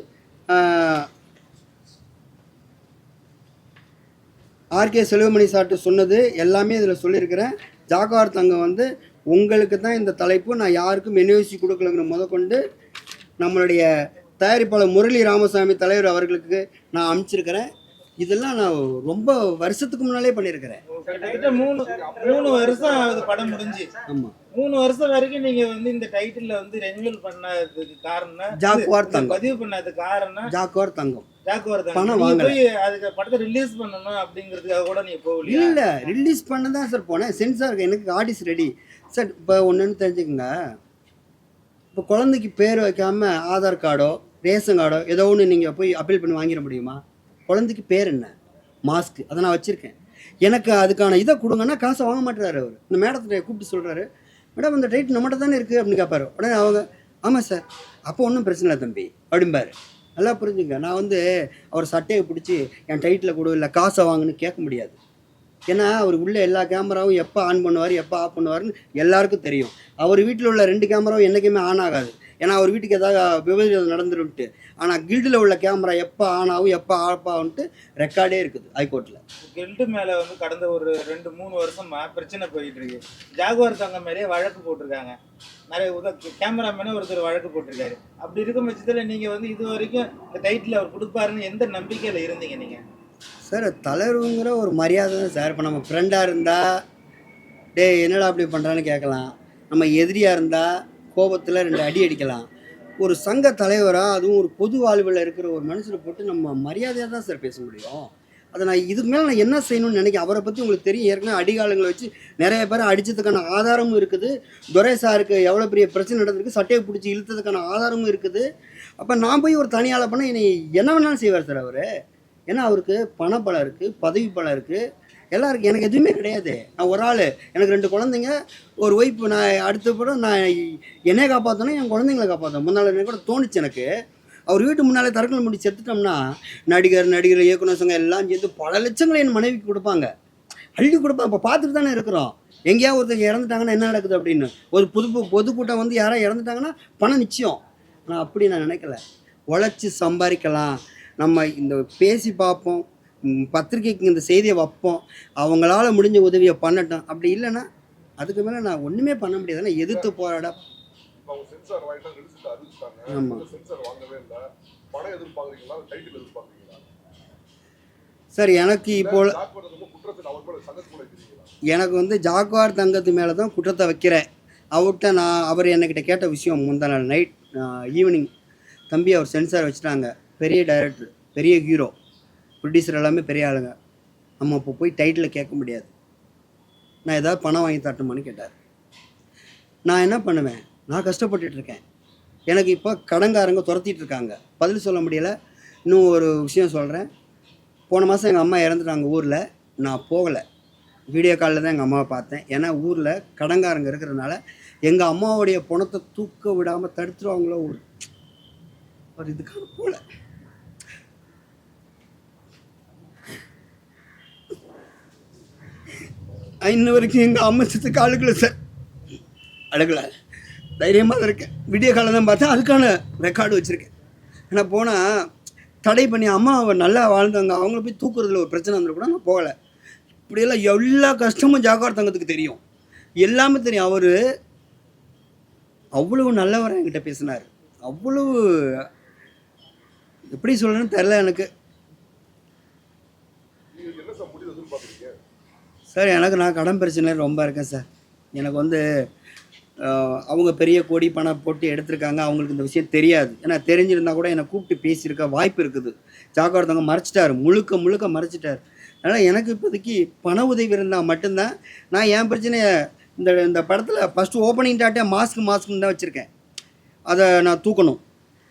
ஆர்கே செல்வமணி சாட்டு சொன்னது எல்லாமே இதில் சொல்லியிருக்கிறேன். ஜாகார் தங்கம் வந்து உங்களுக்கு தான் இந்த தலைப்பு நான் யாருக்கும் மெனுவேசி கொடுக்கலங்கிற முதற்கொண்டு நம்மளுடைய தயாரிப்பாளர் முரளி ராமசாமி தலைவர் அவர்களுக்கு நான் அனுப்பிச்சிருக்கிறேன். இதெல்லாம் நான் ரொம்ப வருஷத்துக்கு முன்னாலே பண்ணியிருக்கிறேன். மூணு மூணு வருஷம் அது படம் முடிஞ்சு. ஆமாம் மூணு வருஷம் வரைக்கும் நீங்க வந்து இந்த டைட்டில்ல வந்து ரெனியூவல் பண்ணதுக்கு காரணம் ஜாக்குவார் தங்கம். பதிவு பண்ணதுக்கு காரணம் ஜாக்குவார் தங்கம். ஜாக்குவார் தங்கம். நீங்க. போய் அதுக்கு படத்தை ரிலீஸ் பண்ணணும் அப்படிங்கிறதுக்காக கூட நீ போகலையா? இல்லை ரிலீஸ் பண்ண தான் சார் போனேன் சென்சார் எனக்கு ஆர்டிஸ்ட் ரெடி சார் இப்போ ஒன்றுன்னு தெரிஞ்சுக்கங்க. இப்போ குழந்தைக்கு பேர் வைக்காம ஆதார் கார்டோ ரேஷன் கார்டோ ஏதோ ஒன்று நீங்கள் போய் அப்பீல் பண்ணி வாங்கிட முடியுமா? குழந்தைக்கு பேர் என்ன? மாஸ்க் அதை நான் வச்சுருக்கேன். எனக்கு அதுக்கான இதை கொடுங்கன்னா காசை வாங்க மாட்டேறாரு அவர். இந்த மேடத்தை கூப்பிட்டு சொல்கிறாரு மேடம் இந்த டைட் நம்மகிட்ட தானே இருக்குது அப்படின்னு கேட்பாரு உடனே அவங்க ஆமாம் சார் அப்போ ஒன்றும் பிரச்சனை இல்லை தம்பி. அப்படிம்பாரு. நல்லா புரிஞ்சுங்க. நான் வந்து அவர் சட்டையை பிடிச்சி என் டைட்டில் கொடு இல்லை காசை வாங்குன்னு கேட்க முடியாது. ஏன்னா அவர் உள்ள எல்லா கேமராவும் எப்போ ஆன் பண்ணுவார் எப்போ ஆஃப் பண்ணுவாருன்னு எல்லாருக்கும் தெரியும். அவர் வீட்டில் உள்ள ரெண்டு கேமராவும் என்றைக்குமே ஆன் ஆகாது. ஏன்னா அவர் வீட்டுக்கு ஏதாவது விபரீதம் நடந்துருன்ட்டு. ஆனால் கில்டில் உள்ள கேமரா எப்போ ஆன் ஆகும் எப்போ ஆஃப் ஆகும்ட்டு ரெக்கார்டே இருக்குது ஹைகோர்ட்டில் கில்டு மேலே வந்து கடந்த ஒரு ரெண்டு மூணு வருஷம் பிரச்சனை போயிட்டு இருக்கு. ஜாகுவார் தங்கம் மேலேயே வழக்கு போட்டிருக்காங்க. நிறைய உத கேமராமேனே ஒருத்தர் வழக்கு போட்டிருக்காரு. அப்படி இருக்கும் பட்சத்தில் நீங்கள் வந்து இது வரைக்கும் இந்த டைட்டில் அவர் கொடுப்பாருன்னு எந்த நம்பிக்கையில் இருந்தீங்க நீங்கள் சார் தலைவருங்கிற ஒரு மரியாதை தான் சார். இப்போ நம்ம ஃப்ரெண்டாக இருந்தால் டேய் என்னடா அப்படி பண்ணுறான்னு கேட்கலாம். நம்ம எதிரியாக இருந்தால் கோபத்தில் ரெண்டு அடி அடிக்கலாம். ஒரு சங்க தலைவராக அதுவும் ஒரு பொது வாழ்வில் இருக்கிற ஒரு மனுஷனை போட்டு நம்ம மரியாதையாக தான் சார் பேச முடியும். அதை நான் இதுக்கு மேலே நான் என்ன செய்யணும்னு நினைக்கிறேன் அவரை பற்றி உங்களுக்கு தெரியும். ஏற்கனவே அடிகாலங்களை வச்சு நிறைய பேரை அடித்ததுக்கான ஆதாரமும் இருக்குது. துரை சாருக்கு எவ்வளோ பெரிய பிரச்சனை நடந்திருக்கு சட்டையை பிடிச்சி இழுத்ததுக்கான ஆதாரமும் இருக்குது. அப்போ நான் போய் ஒரு தனியாளை பண்ண என்னை என்ன வேணாலும் செய்வார் சார் அவர்? ஏன்னா அவருக்கு பணப்பலம் இருக்குது பதவி பலம் இருக்குது எல்லாருக்கும் எனக்கு எதுவுமே கிடையாது. நான் ஒரு ஆள். எனக்கு ரெண்டு குழந்தைங்க ஒரு ஒய்ஃப் நான் அடுத்த படம் நான் என்னையை காப்பாற்றணும் என் குழந்தைங்கள காப்பாற்றணும் முன்னால் கூட தோணுச்சு எனக்கு. அவர் வீட்டு முன்னாலே தரக்கல் முடிச்சு செத்துட்டோம்னா நடிகர் நடிகர் இயக்குனர் சங்கம் எல்லாம் சேர்ந்து பல லட்சங்களை என் மனைவிக்கு கொடுப்பாங்க. அள்ளி கொடுப்பாங்க இப்போ பார்த்துட்டு தானே இருக்கிறோம். எங்கேயாவது ஒருத்தங்க இறந்துட்டாங்கன்னா என்ன நடக்குது அப்படின்னு. ஒரு புது பொதுக்கூட்டம் வந்து யாராவது இறந்துட்டாங்கன்னா பணம் நிச்சயம். ஆனால் அப்படி நான் நினைக்கல. உழைச்சி சம்பாதிக்கலாம். நம்ம இந்த பேசி பார்ப்போம் ம், பத்திரிக்கைக்கு இந்த செய்தியை வைப்போம் அவங்களால முடிஞ்ச உதவியை பண்ணட்டும். அப்படி இல்லைன்னா அதுக்கு மேலே நான் ஒன்றுமே பண்ண முடியாது. ஏன்னா எதிர்த்து போராட. இப்போ அவங்க சென்சார் வாங்கிட்டு ரிலீஸ் அறிவிச்சிட்டாங்க ஆமா. இந்த சென்சார் வாங்கவே இல்லை. படம் எதிர்பார்க்குறீங்களா? டைட்டில் எதிர்பார்க்குறீங்களா? சார் எனக்கு இப்போ எனக்கு வந்து ஜாக்குவார் தங்கத்து மேலே தான் குற்றத்தை வைக்கிறேன். அவர்கிட்ட நான் அவர் என்கிட்ட கேட்ட விஷயம் முந்தா நாள் நைட் ஈவினிங் தம்பி அவர் சென்சார் வச்சுட்டாங்க. பெரிய டைரக்டர் பெரிய ஹீரோ ப்ரொடியூசர் எல்லாமே பெரிய ஆளுங்க. நம்ம இப்போ போய் டைட்டில் கேட்க முடியாது. நான் ஏதாவது பணம் வாங்கி தரட்டுமான்னு கேட்டார். நான் என்ன பண்ணுவேன்? நான் கஷ்டப்பட்டுட்டு இருக்கேன். எனக்கு இப்போ கடன்காரங்க துரத்திட்டு இருக்காங்க. பதில் சொல்ல முடியலை. இன்னும் ஒரு விஷயம் சொல்கிறேன் போன மாதம் எங்கள் அம்மா இறந்துட்டாங்க ஊரில். நான் போகலை. வீடியோ காலில் தான் எங்கள் அம்மாவை பார்த்தேன். ஏன்னா ஊரில் கடன்காரங்க இருக்கிறதுனால எங்கள் அம்மாவுடைய பணத்தை தூக்க விடாமல் தடுத்துருவாங்களோ ஊர். ஒரு இதுக்காக போகல. இன்ன வரைக்கும் எங்கள் அமைச்சத்துக்கு அழுகலை சார் அழுகலை தைரியமாக தான் இருக்கேன். வீடியோ காலம் தான் பார்த்தேன். அதுக்கான ரெக்கார்டு வச்சுருக்கேன். ஏன்னா போனால் தடை பண்ணி அம்மா அவள் நல்லா வாழ்ந்தாங்க. அவங்கள போய் தூக்குறதுல ஒரு பிரச்சனை வந்துட கூட நான் போகலை. இப்படியெல்லாம் எல்லா கஷ்டமும் ஜாகார் தங்கத்துக்கு தெரியும். எல்லாமே தெரியும். அவர் அவ்வளவு நல்லவராக என்கிட்ட பேசினார். அவ்வளவு எப்படி சொல்கிறேன்னு தெரில எனக்கு நீங்க என்ன சார் முடிவு எதிர்பார்க்குறீங்க சார் எனக்கு நான் கடன் பிரச்சனை ரொம்ப இருக்கேன் சார். எனக்கு வந்து அவங்க பெரிய கோடி பணம் போட்டு எடுத்திருக்காங்க. அவங்களுக்கு இந்த விஷயம் தெரியாது. ஏன்னா தெரிஞ்சிருந்தா கூட என்னை கூப்பிட்டு பேசியிருக்க வாய்ப்பு இருக்குது. ஜாக்கிரதவங்க மறைச்சிட்டாரு. முழுக்க முழுக்க மறைச்சிட்டார். அதனால் எனக்கு இப்போதைக்கு பண உதவி இருந்தால் மட்டும்தான் நான் என் பிரச்சனையை இந்த இந்த படத்தில் ஃபஸ்ட்டு ஓப்பனிங் டாட்டே மாஸ்க் மாஸ்க்குன்னு தான் வச்சுருக்கேன். அதை நான் தூக்கணும்.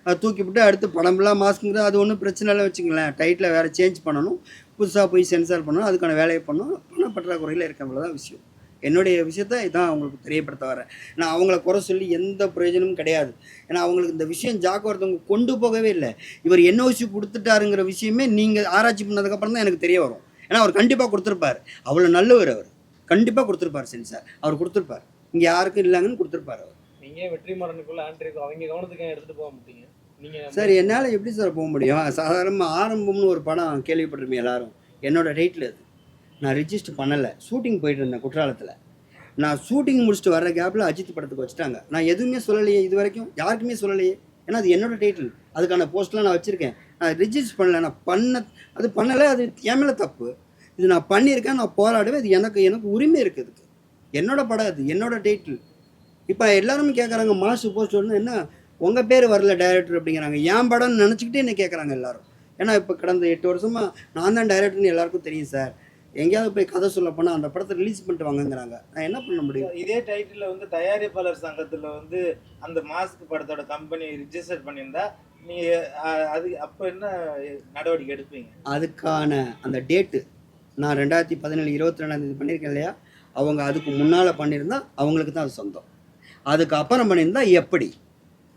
அதை தூக்கிவிட்டு அடுத்து படம்லாம் மாஸ்க்குங்கிறது அது ஒன்றும் பிரச்சனை இல்லை வச்சுங்களேன் டைட்டில் வேறு சேஞ்ச் பண்ணணும். புதுசாக போய் சென்சார் பண்ணணும். அதுக்கான வேலையை பண்ணணும். பண பற்றாக்குறையில் இருக்க தான் விஷயம். என்னுடைய விஷயத்த இதான் அவங்களுக்கு தெரியப்படுத்த வரேன். ஏன்னா அவங்கள குறை சொல்லி எந்த பிரயோஜனமும் கிடையாது. ஏன்னா அவங்களுக்கு இந்த விஷயம் ஜாக்கு ஒருத்தவங்க கொண்டு போகவே இல்லை. இவர் என்ஓசி கொடுத்துட்டாருங்கிற விஷயமே நீங்கள் ஆராய்ச்சி பண்ணதுக்கப்புறம் தான் எனக்கு தெரிய வரும். ஏன்னா அவர் கண்டிப்பாக கொடுத்துருப்பார். அவ்வளோ நல்லவர் அவர். கண்டிப்பாக கொடுத்துருப்பார் சென்சார் அவர் கொடுத்துருப்பார். இங்கே யாருக்கும் இல்லைங்கன்னு கொடுத்துருப்பார் அவர். நீங்க வெற்றிமாறனுக்குள்ள ஆண்ட்ரிக்கு அவங்க கவனத்துக்கு எடுத்துட்டு போக மாட்டீங்க? சார் என்னால் எப்படி சார் போக முடியும்? சாதாரணமாக ஆரம்பம்னு ஒரு படம் கேள்விப்பட்டிருப்பீங்க எல்லாரும். என்னோட டைட்டில் அது. நான் ரிஜிஸ்டர் பண்ணலை. ஷூட்டிங் போயிட்டு இருந்தேன் குற்றாலத்தில். நான் ஷூட்டிங் முடிச்சுட்டு வர கேப்பில் அஜித் படத்துக்கு வச்சுட்டாங்க. நான் எதுவுமே சொல்லலையே இது வரைக்கும். யாருக்குமே சொல்லலையே. ஏன்னா அது என்னோட டைட்டில் அதுக்கான போஸ்ட்லாம் நான் வச்சுருக்கேன். நான் ரிஜிஸ்டர் பண்ணல. நான் பண்ண அது பண்ணலை. அது என் மேலே தப்பு. இது நான் பண்ணியிருக்கேன். நான் போராடுவேன் இது எனக்கு எனக்கு உரிமை இருக்குது இதுக்கு. என்னோட படம் அது. என்னோட டைட்டில் இப்போ எல்லாருமே கேட்குறாங்க மாசு போஸ்ட் ஒன்று என்ன? உங்கள் பேர் வரல டைரக்டர் அப்படிங்கிறாங்க. என் படம்னு நினச்சிக்கிட்டே என்ன கேட்குறாங்க எல்லாரும். ஏன்னா இப்போ கடந்த எட்டு வருஷமாக நான் தான் டைரக்டர்னு எல்லாருக்கும் தெரியும் சார் எங்கேயாவது போய் கதை சொல்ல போனால் அந்த படத்தை ரிலீஸ் பண்ணிட்டு வாங்கங்கிறாங்க. நான் என்ன பண்ண முடியும்? இதே டைட்டில் வந்து தயாரிப்பாளர் சங்கத்துல வந்து அந்த மாஸ்க் படத்தோட கம்பெனி ரிஜிஸ்டர் பண்ணியிருந்தா நீங்க அஹ், அது அப்ப என்ன நடவடிக்கை எடுப்பீங்க? அதுக்கான அந்த டேட்டு நான் ரெண்டாயிரத்தி பதினேழு இருபத்தி ரெண்டாந்தேதி பண்ணியிருக்கேன் இல்லையா? அவங்க அதுக்கு முன்னால் பண்ணியிருந்தா அவங்களுக்கு தான் அது சொந்தம். அதுக்கு அப்புறம் பண்ணியிருந்தா எப்படி?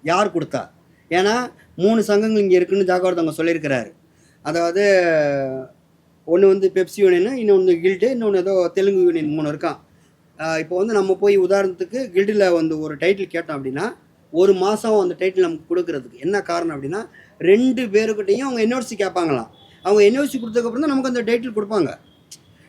யார் கொடுத்தா? ஏன்னா மூணு சங்கங்கள் இங்கே இருக்குன்னு ஜாகவர்தவங்க சொல்லியிருக்கிறாரு. அதாவது ஒன்று வந்து பெப்சி யூனியன் இன்னொன்று கில்டு இன்னொன்று ஏதோ தெலுங்கு யூனியன் மூணு இருக்கான் இப்போ வந்து நம்ம போய் உதாரணத்துக்கு கில்டில் வந்து ஒரு டைட்டில் கேட்டோம் அப்படின்னா ஒரு மாதம் அந்த டைட்டில் நமக்கு கொடுக்கறதுக்கு என்ன காரணம் அப்படின்னா ரெண்டு பேருக்கிட்டையும் அவங்க என்ஓசி கேட்பாங்களாம். அவங்க என்ஓசி கொடுத்ததுக்கப்புறம் தான் நமக்கு அந்த டைட்டில் கொடுப்பாங்க.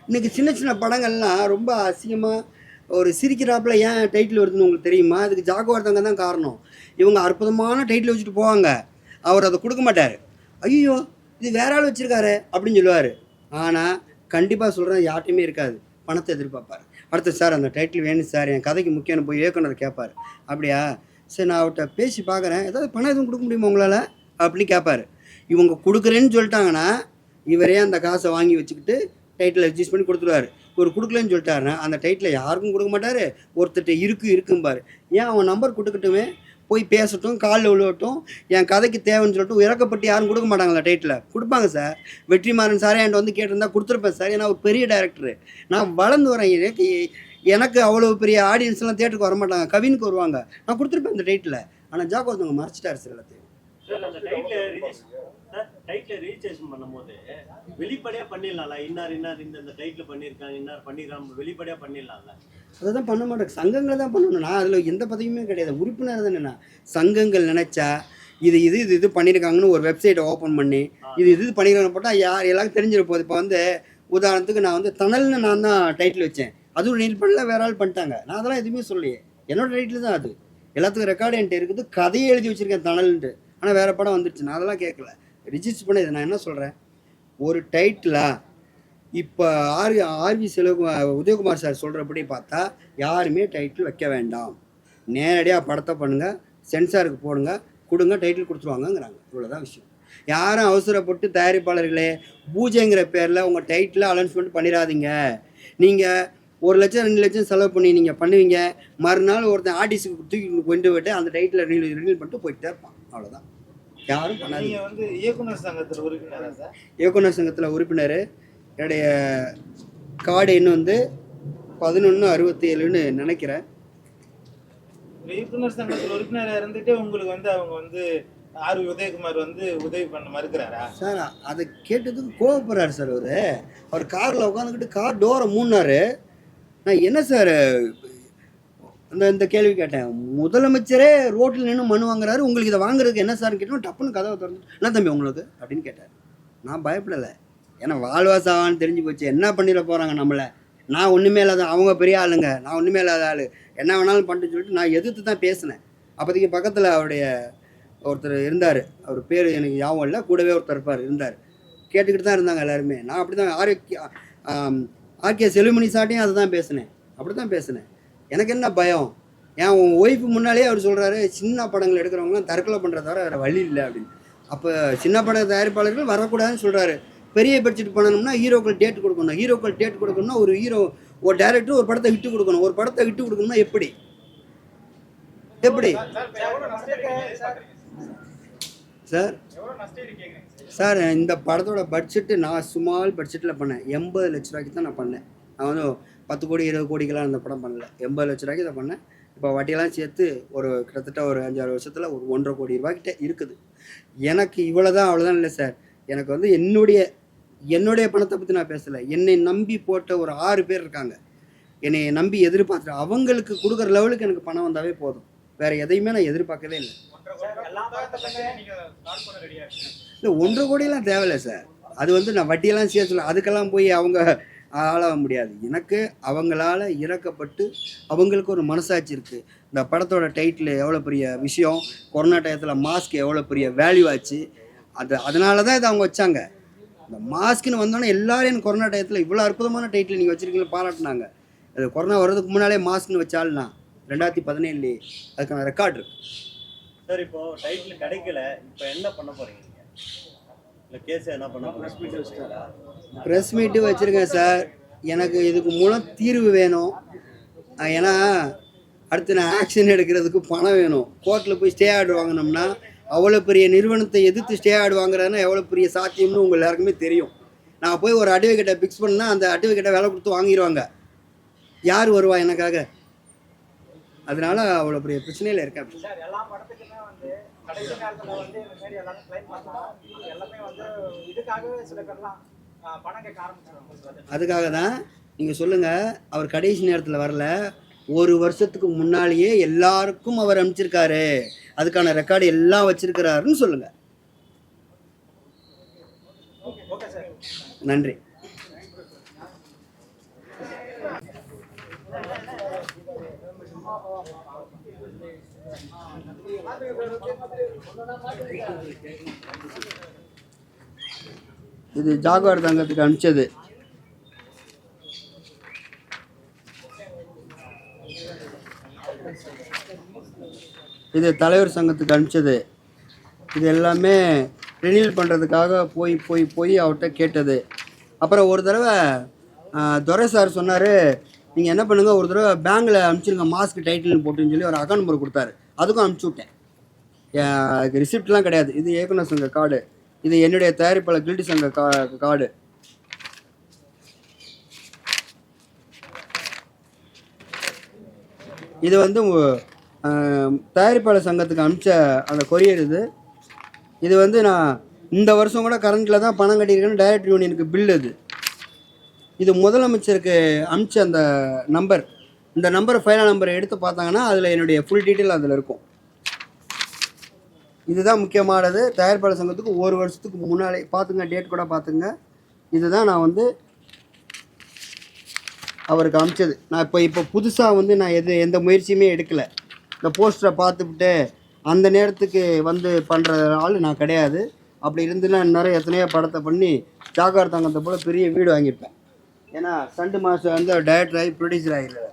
இன்றைக்கி சின்ன சின்ன படங்கள்லாம் ரொம்ப அசிங்கமாக ஒரு சிரிக்கிறாப்புல ஏன் டைட்டில் வருதுன்னு உங்களுக்கு தெரியுமா? அதுக்கு ஜாகுவார்த்தங்க தான் காரணம். இவங்க அற்புதமான டைட்டில் வச்சுட்டு போவாங்க. அவர் அதை கொடுக்க மாட்டார். ஐயோ இது வேற ஆள் வச்சுருக்காரு அப்படின்னு சொல்லுவார். ஆனால் கண்டிப்பாக சொல்கிறேன் யார்ட்டையுமே இருக்காது. பணத்தை எதிர்பார்ப்பார். அடுத்து சார் அந்த டைட்டில் வேணும் சார். என் கதைக்கு முக்கியம் போய் இயக்குனர் கேட்பார் அப்படியா? சரி நான் அவர்கிட்ட பேசி பார்க்குறேன். ஏதாவது பணம் எதுவும் கொடுக்க முடியுமா உங்களால்? அப்படின்னு கேட்பார் இவங்க கொடுக்குறேன்னு சொல்லிட்டாங்கன்னா இவரே அந்த காசை வாங்கி வச்சுக்கிட்டு டைட்டில் அட்ஜஸ்ட் பண்ணி கொடுத்துருவாரு. ஒரு கொடுக்கலன்னு சொல்லிட்டாருன்னா அந்த டைட்டில் யாருக்கும் கொடுக்க மாட்டார். ஒருத்தர்கிட்ட இருக்கு இருக்கும்பார் ஏன் அவன் நம்பர் கொடுக்கட்டுமே? போய் பேசட்டும் காலில் விழுவட்டும் என் கதைக்கு தேவைன்னு சொல்லிட்டு இறக்கப்பட்டு யாரும் கொடுக்க மாட்டாங்களா டைட்டில் கொடுப்பாங்க சார் வெற்றிமாறன் சார் என்கிட்ட வந்து கேட்டிருந்தா கொடுத்துருப்பேன் சார் ஏன்னா ஒரு பெரிய டேரக்டரு நான் வளர்ந்து வரேன். எனக்கு எனக்கு அவ்வளோ பெரிய ஆடியன்ஸ்லாம் தேட்டருக்கு வர மாட்டாங்க கவினுக்கு வருவாங்க. நான் கொடுத்துருப்பேன் இந்த டைட்டில் ஆனால் ஜாக்கோ ஒருத்தவங்க மறைச்சிட்டாரு சார் எல்லாத்தையும். சார் அந்த டைட்டில் ரீசேஷன் பண்ணும்போது வெளிப்படையாக பண்ணிடலாம்ல? இன்னார் இன்னார் இந்த இந்த டைட்டில் பண்ணியிருக்காங்க இன்னார் பண்ணியிருக்காங்க வெளிப்படையாக பண்ணிடலாம்ல? அதை தான் பண்ண மாட்டேன் சங்கங்களை தான் பண்ணணும். நான் அதில் எந்த பதவியுமே கிடையாது. உறுப்பினர் தானே சங்கங்கள் நினச்சா இது இது இது இது பண்ணியிருக்காங்கன்னு ஒரு வெப்சைட்டை ஓப்பன் பண்ணி இது இது பண்ணியிருக்காங்க போட்டால் யார் எல்லாருக்கும் தெரிஞ்சிட போகுது இப்போ வந்து உதாரணத்துக்கு நான் வந்து தணல்னு நான் தான் டைட்டில் வச்சேன். அதுவும் நீட் பண்ணல வேற ஆள் பண்ணிட்டாங்க. நான் அதெல்லாம் எதுவுமே சொல்லலையே. என்னோட டைட்டில் தான் அது. எல்லாத்துக்கும் ரெக்கார்டு என்கிட்ட இருக்குது. கதையை எழுதி வச்சிருக்கேன் தணல்ன்ட்டு ஆனால் வேற படம் வந்துருச்சு. நான் அதெல்லாம் கேட்கல. ரிஜிஸ்டர் பண்ண நான் என்ன சொல்கிறேன் ஒரு டைட்டிலாக இப்போ ஆர் ஆர்வி செலவு உதயகுமார் சார் சொல்கிறபடி பார்த்தா யாருமே டைட்டில் வைக்க வேண்டாம். நேரடியாக படத்தை பண்ணுங்கள் சென்சாருக்கு போடுங்க கொடுங்க டைட்டில் கொடுத்துருவாங்கங்கிறாங்க. இவ்வளோதான் விஷயம். யாரும் அவசரப்பட்டு தயாரிப்பாளர்களே பூஜைங்கிற பேரில் உங்கள் டைட்டில் அனௌன்ஸ்மெண்ட் பண்ணிடாதீங்க. நீங்கள் ஒரு லட்சம் ரெண்டு லட்சம் செலவு பண்ணி நீங்கள் பண்ணுவீங்க. மறுநாள் ஒருத்தன் ஆர்டிஸ்ட்டுக்கு தூக்கி கொண்டு போய்ட்டு அந்த டைட்டில் ரினியூ ரினியூல் பண்ணிட்டு போயிட்டே இருப்பான். அவ்வளோதான் யாரும் பண்ணாதீங்க. வந்து இயக்குனர் சங்கத்துல உறுப்பினரா சார்? இயக்குனர் சங்கத்தில் உறுப்பினர். என்னுடைய கார்டு எண் வந்து பதினொன்று அறுபத்தி ஏழுன்னு நினைக்கிறேன் இயக்குனர் சங்கத்துல உறுப்பினரா இருந்துட்டு உங்களுக்கு வந்து அவங்க வந்து ஆர் உதயகுமார் வந்து உதவி பண்ண மறுக்கிறாரா? சார் அதை கேட்டதுக்கு கோவப்படுறாரு சார் அவர். அவர் காரில் உட்காந்துக்கிட்டு கார் டோரை மூடினாரு. நான் என்ன சார் இந்த இந்த கேள்வி கேட்டேன். முதலமைச்சரே ரோட்டில் நின்று மனு வாங்குறாரு. உங்களுக்கு இதை வாங்குறதுக்கு என்ன சார்னு கேட்டோம் டப்புன்னு கதவை திறந்து என்ன தம்பி உங்களுக்கு? அப்படின்னு கேட்டார். நான் பயப்படலை. ஏன்னா வாழ்வா சாவான்னு தெரிஞ்சு போச்சு. என்ன பண்ணிட போகிறாங்க நம்மளை? நான் ஒன்றுமே இல்லாத அவங்க பெரிய ஆளுங்க. நான் ஒன்றுமே இல்லாத ஆள். என்ன வேணாலும் பண்ணிட்டு சொல்லிட்டு நான் எதிர்த்து தான் பேசினேன். அப்போதைக்கு பக்கத்தில் அவருடைய ஒருத்தர் இருந்தார். அவர் பேர் எனக்கு ஞாபகம் இல்லை. கூடவே ஒருத்தர் இருப்பார் இருந்தார். கேட்டுக்கிட்டு தான் இருந்தாங்க எல்லாருமே. நான் அப்படி தான் ஆரோக்கிய ஆர்கே செலுமணி சாட்டையும் அதை தான் பேசினேன். அப்படி தான் பேசினேன். எனக்கு என்ன பயம்? ஏன் உன் ஒய்ஃபு முன்னாலேயே அவர் சொல்கிறாரு சின்ன படங்கள் எடுக்கிறவங்களாம் தற்கொலை பண்ணுறத தவிர வேறு வழி இல்லை அப்படின்னு. அப்போ சின்ன பட தயாரிப்பாளர்கள் வரக்கூடாதுன்னு சொல்கிறாரு பெரிய பட்ஜெட் பண்ணணும்னா ஹீரோக்கள் டேட் கொடுக்கணும். ஹீரோக்கள் டேட் கொடுக்கணும்னா ஒரு ஹீரோ ஒரு டேரக்டர் ஒரு படத்தை விட்டு கொடுக்கணும். ஒரு படத்தை விட்டு கொடுக்கணும்னா எப்படி? எப்படி? சார் சார் இந்த படத்தோட பட்ஜெட்டு நான் சுமால் பட்ஜெட்டில் பண்ணேன். எண்பது லட்ச ரூபாய்க்கு தான் நான் பண்ணேன். நான் வந்து பத்து கோடி இருபது கோடிக்கெல்லாம் இந்த படம் பண்ணல. எண்பது லட்ச ரூபாய்க்கு தான் பண்ணேன். இப்போ வட்டியெல்லாம் சேர்த்து ஒரு கிட்டத்தட்ட ஒரு அஞ்சாறு வருஷத்தில் ஒரு ஒன்றரை கோடி ரூபாய்க்கிட்ட இருக்குது. எனக்கு இவ்வளோதான் அவ்வளோதான் இல்லை சார். எனக்கு வந்து என்னுடைய என்னுடைய பணத்தை பற்றி நான் பேசலை. என்னை நம்பி போட்ட ஒரு ஆறு பேர் இருக்காங்க. என்னை நம்பி எதிர்பார்த்து அவங்களுக்கு கொடுக்குற லெவலுக்கு எனக்கு பணம் வந்தாவே போதும். வேறு எதையுமே நான் எதிர்பார்க்கவே இல்லை. இல்லை ஒன்றரை கோடியெல்லாம் தேவையில்லை சார். அது வந்து நான் வட்டியெல்லாம் சேர்த்துல அதுக்கெல்லாம் போய் அவங்க ஆளாக முடியாது. எனக்கு அவங்களால இறக்கப்பட்டு அவங்களுக்கு ஒரு மனசாட்சி இருக்குது இந்த படத்தோட டைட்டில் எவ்வளோ பெரிய விஷயம் கொரோனா டயத்தில் மாஸ்க் எவ்வளோ பெரிய வேல்யூ ஆச்சு அது அதனால தான் இதை அவங்க வச்சாங்க. இந்த மாஸ்க்குன்னு வந்தோன்னே எல்லாரும் கொரோனா டயத்தில் இவ்வளோ அற்புதமான டைட்டில் நீங்கள் வச்சுருக்கீங்க பாராட்டினாங்க. அது கொரோனா வர்றதுக்கு முன்னாலே மாஸ்க்னு வச்சாலும் ரெண்டாயிரத்தி பதினேழுலேயே அதுக்கான ரெக்கார்ட் இருக்கு. சார் இப்போ டைட்டில் கிடைக்கல. இப்போ என்ன பண்ண போகிறீங்க ப்ரெஸ் மீட்டு வச்சுருக்கேன் சார். எனக்கு இதுக்கு மூலம் தீர்வு வேணும். ஏன்னா அடுத்து நான் ஆக்ஷன் எடுக்கிறதுக்கு பணம் வேணும். கோர்ட்டில் போய் ஸ்டே ஆர்டர் வாங்கினோம்னா அவ்வளோ பெரிய நிறுவனத்தை எதிர்த்து ஸ்டே ஆர்டர் வாங்குறதுன்னா எவ்வளோ பெரிய சாத்தியம்னு உங்கள் எல்லாருக்குமே தெரியும். நான் போய் ஒரு அட்வொகேட்டை ஃபிக்ஸ் பண்ணால் அந்த அட்வொகேட்டை வேலை கொடுத்து வாங்கிடுவாங்க யார் வருவா எனக்காக? அதனால அவ்வளோ பெரிய பிரச்சனையில் இருக்கேன் சார் எல்லா படத்துக்குமே வந்து கடைசி நேரத்துல வந்து இந்த மாதிரி எல்லாரும் கிளைம் பண்ணா எல்லாமே வந்து இதுக்காகவே சில பேர்லாம் ஆ, பணம் கேட்க ஆரம்பிச்சிருவாங்க அதுக்காக தான் நீங்கள் சொல்லுங்கள் அவர் கடைசி நேரத்தில் வரல. ஒரு வருஷத்துக்கு முன்னாலேயே எல்லாருக்கும் அவர் அனுப்பிச்சிருக்காரு. அதுக்கான ரெக்கார்டு எல்லாம் வச்சிருக்கிறாருன்னு சொல்லுங்கள் நன்றி. இது ஜாகுவார் தங்கத்துக்கு அனுப்பிச்சது. இது தலைவர் சங்கத்துக்கு அனுப்பிச்சது. இது எல்லாமே ரினியூல் பண்ணுறதுக்காக போய் போய் போய் அவர்கிட்ட கேட்டது. அப்புறம் ஒரு தடவை துரை சார் சொன்னார் நீங்கள் என்ன பண்ணுங்கள் ஒரு தடவை பேங்கில் அனுப்பிச்சிருங்க மாஸ்க் டைட்டில்னு போட்டுன்னு சொல்லி ஒரு அக்கௌண்ட் நம்பர் கொடுத்தாரு. அதுக்கும் அனுப்பிச்சி விட்டேன். அதுக்கு ரிசிப்ட்லாம் கிடையாது. இது இயக்குனர் சங்க கார்டு. இது என்னுடைய தயாரிப்பாளர் கில்டி சங்க கா கார்டு. இது வந்து தயாரிப்பாளர் சங்கத்துக்கு அனுப்பிச்ச அந்த கொரியர் இது. இது வந்து நான் இந்த வருஷம் கூட கரண்ட்டில் தான் பணம் கட்டியிருக்கேன்னு டைரக்டர் யூனியனுக்கு பில் இது. இது முதலமைச்சருக்கு அனுப்பிச்ச அந்த நம்பர் இந்த நம்பர் ஃபைனல் நம்பரை எடுத்து பார்த்தாங்கன்னா அதில் என்னுடைய ஃபுல் டீட்டெயில் அதில் இருக்கும். இதுதான் முக்கியமானது. தயாரிப்பாளர் சங்கத்துக்கு ஒரு வருஷத்துக்கு முன்னாலே பார்த்துங்க டேட் கூட பார்த்துங்க. இதுதான் நான் வந்து அவருக்கு அனுப்பிச்சது நான் இப்போ இப்போ புதுசாக வந்து நான் எது எந்த முயற்சியுமே எடுக்கலை. இந்த போஸ்டரை பார்த்துவிட்டு அந்த நேரத்துக்கு வந்து பண்ணுற ஆள் நான் கிடையாது. அப்படி இருந்துன்னா நிறைய எத்தனையோ படத்தை பண்ணி ஜாகார் தங்கத்தை போல பெரிய வீடு வாங்கியிருப்பேன். ஏன்னா சண்டு மாஸ்டர் வந்து டைரக்டர் ஆகி ப்ரொடியூசர் ஆகிடுறாரு.